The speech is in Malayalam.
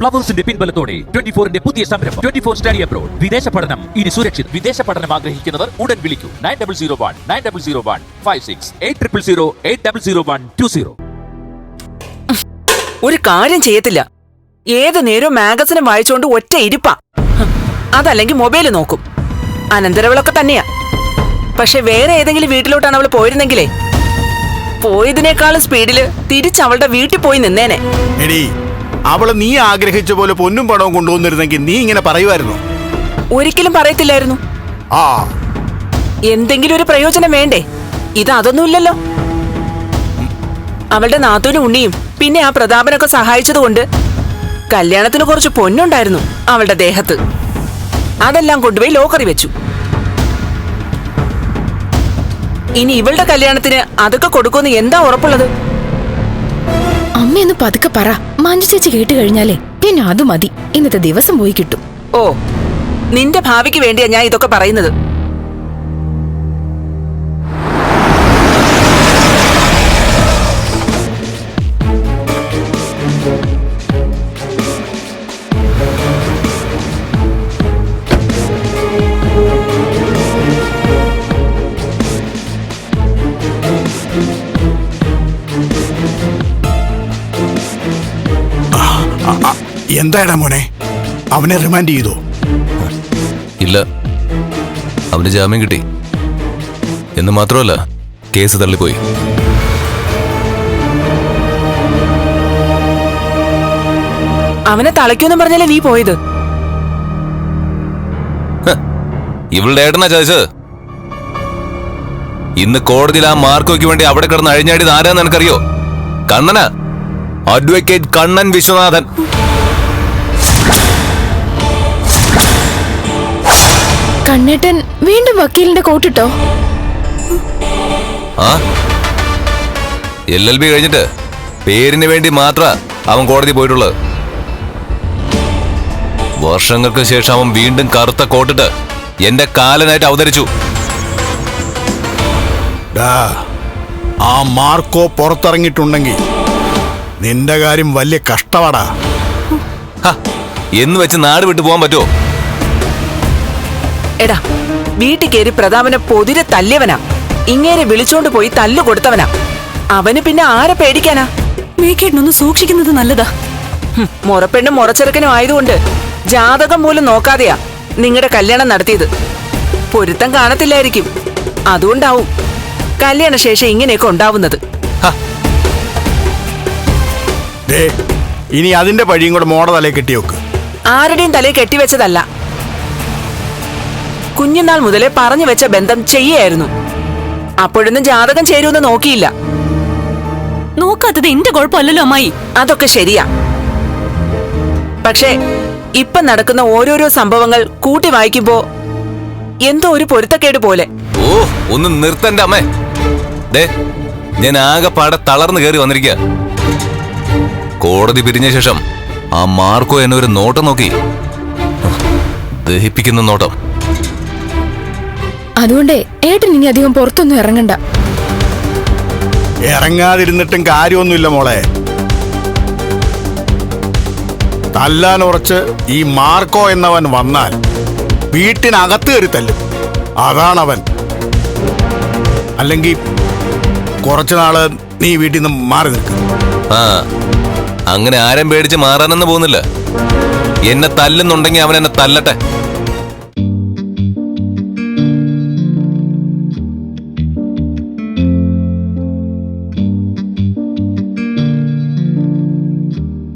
പ്ലവേഴ്സിന്റെ പിൻബലത്തോടെ ട്വന്റി ഫോറിന്റെ പുതിയ സംരംഭം. Twenty four study abroad. വിദേശ പഠനം. ഇനി സുരക്ഷിത്. വിദേശ പഠനം ആഗ്രഹിക്കുന്നവർ ഉടൻ വിളിക്കൂ. Nine double zero one nine double zero one five six eight triple zero eight double zero one two zero. ഒരു കാര്യം ചെയ്യത്തില്ല. ഏത് നേരവും മാഗസിനും വായിച്ചുകൊണ്ട് ഒറ്റ ഇരിപ്പാ. അതല്ലെങ്കിൽ മൊബൈൽ നോക്കും. അനന്തരവളൊക്കെ തന്നെയാ. പക്ഷെ വേറെ ഏതെങ്കിലും വീട്ടിലോട്ടാണ് അവൾ പോയിരുന്നെങ്കിലേ. പോയതിനേക്കാളും സ്പീഡിൽ തിരിച്ച് അവളുടെ വീട്ടിൽ പോയി നിന്നേനെ. അവൾ നീ ആഗ്രഹിച്ച പോലെ പൊന്നും പണവും കൊണ്ടുവന്നിരുന്നെങ്കിൽ നീ ഇങ്ങനെ പറയുമായിരുന്നു. ഒരിക്കലും പറയത്തില്ലായിരുന്നു. ആ. എന്തെങ്കിലും ഒരു പ്രയോജനം വേണ്ടേ? ഇത് അതൊന്നുമില്ലല്ലോ. അവളുടെ നാത്തൂനും ഉണ്ണിയും പിന്നെ ആ പ്രതാപനൊക്കെ സഹായിച്ചതുകൊണ്ട് കല്യാണത്തിന് കുറച്ച് പൊന്നുണ്ടായിരുന്നു അവളുടെ ദേഹത്ത്. അതെല്ലാം കൊണ്ടുപോയി ലോക്കറി വെച്ചു. ഇനി ഇവളുടെ കല്യാണത്തിന് അതൊക്കെ കൊടുക്കുമെന്ന് എന്താ ഉറപ്പുള്ളത്? അമ്മയൊന്ന് പതുക്കെ പറ. മഞ്ജു ചേച്ചി കേട്ട് കഴിഞ്ഞാലേ പിന്നെ അത് മതി. ഇന്നത്തെ ദിവസം പോയി കിട്ടും. ഓ നിന്റെ ഭാവിക്ക് വേണ്ടിയാ ഞാൻ ഇതൊക്കെ പറയുന്നത്. എന്താടാ മോനെ? അവനെ റിമാൻഡ് ചെയ്തോ? ഇല്ല. അവന് ജാമ്യം കിട്ടി. എന്ന് മാത്രമല്ല കേസ് തള്ളിപ്പോയി. അവനെ തളയ്ക്കൂന്ന് പറഞ്ഞല്ലേ നീ പോയത്? ഇവളുടെ ഏട്ടനാ ചോദിച്ചത് ഇന്ന് കോടതിയിൽ ആ മാർക്കോയ്ക്ക് വേണ്ടി അവിടെ കിടന്ന് അഴിഞ്ഞാടിയത് ആരാന്ന് എനിക്കറിയോ? കണ്ണനാ. അഡ്വക്കേറ്റ് കണ്ണൻ വിശ്വനാഥൻ. കണ്ണേട്ടൻ വീണ്ടും വക്കീലിന്റെ കോട്ടിട്ടോ? ആ? എൽ എൽ ബി കഴിഞ്ഞിട്ട് പേരിന് വേണ്ടി മാത്ര അവൻ കോടതി പോയിട്ടുള്ളത് വർഷങ്ങൾക്ക് ശേഷം അവൻ വീണ്ടും കറുത്ത കോട്ടിട്ട് എന്റെ കാലനായിട്ട് അവതരിച്ചു. ഡാ ആ മാർക്കോ പുറത്തിറങ്ങിയിട്ടുണ്ടെങ്കിൽ നിന്റെ കാര്യം വലിയ കഷ്ടമാടാ ഹ, എന്ന് വെച്ച് നാട് വിട്ടു പോകാൻ പറ്റുമോ? എടാ വീട്ടിൽ കയറി പ്രതാപനെ പൊതിരെ തല്ലിയവനാ. ഇങ്ങേരെ വിളിച്ചോണ്ട് പോയി തല്ലു കൊടുത്തവനാ. അവന് പിന്നെ ആരെ പേടിക്കാനാ? മേക്കേട്ടനൊന്ന് സൂക്ഷിക്കുന്നത് നല്ലതാ. മുറപ്പെണ്ണും മുറച്ചെറുക്കനും ആയതുകൊണ്ട് ജാതകം പോലും നോക്കാതെയാ നിങ്ങളുടെ കല്യാണം നടത്തിയത്. പൊരുത്തം കാണത്തില്ലായിരിക്കും. അതുകൊണ്ടാവും കല്യാണശേഷം ഇങ്ങനെയൊക്കെ ഉണ്ടാവുന്നത്. ദേ ഇനി അതിന്റെ പഴിയും കൂടെ മോടെ തലയിൽ കെട്ടിവെക്ക്. ആരുടെയും തലയിൽ കെട്ടിവെച്ചതല്ല. കുഞ്ഞുനാൾ മുതലേ പറഞ്ഞു വെച്ച ബന്ധം ചെയ്യായിരുന്നു അപ്പോഴൊന്നും ജാതകം ചേരുമെന്ന് നോക്കിയില്ല. നോക്കാത്തത് എന്റെ കുഴപ്പമല്ലല്ലോ അമ്മായി. അതൊക്കെ ശരിയാ. പക്ഷേ ഇപ്പൊ നടക്കുന്ന ഓരോരോ സംഭവങ്ങൾ കൂട്ടി വായിക്കുമ്പോ എന്തോ ഒരു പൊരുത്തക്കേട് പോലെ. ഓ ഒന്ന് നിർത്തണ്ട അമ്മേ. ദേ ഞാൻ ആകെപ്പാടെ പാടെ തളർന്നു കയറി വന്നിരിക്കുക കോടതി പിരിഞ്ഞ ശേഷം ആ മാർക്കോ എന്നൊരു ഒരു നോട്ടം നോക്കി. ദഹിപ്പിക്കുന്ന നോട്ടം. അതുകൊണ്ടേ ഏട്ടൻ ഇനി അധികം പുറത്തൊന്നും ഇറങ്ങണ്ട. ഇറങ്ങാതിരുന്നിട്ടും കാര്യമൊന്നുമില്ല മോളെ. തല്ലാൻ ഉറച്ച് ഈ മാർക്കോ എന്നവൻ വന്നാൽ വീട്ടിനകത്ത് കയറി തല്ലും. അതാണവൻ. അല്ലെങ്കിൽ കുറച്ചു നാൾ നീ വീട്ടിൽ നിന്ന് മാറി നിൽക്കും. ആ അങ്ങനെ ആരും പേടിച്ച് മാറാനൊന്നും പോകുന്നില്ല. എന്നെ തല്ലുന്നുണ്ടെങ്കിൽ അവൻ എന്നെ തല്ലട്ടെ.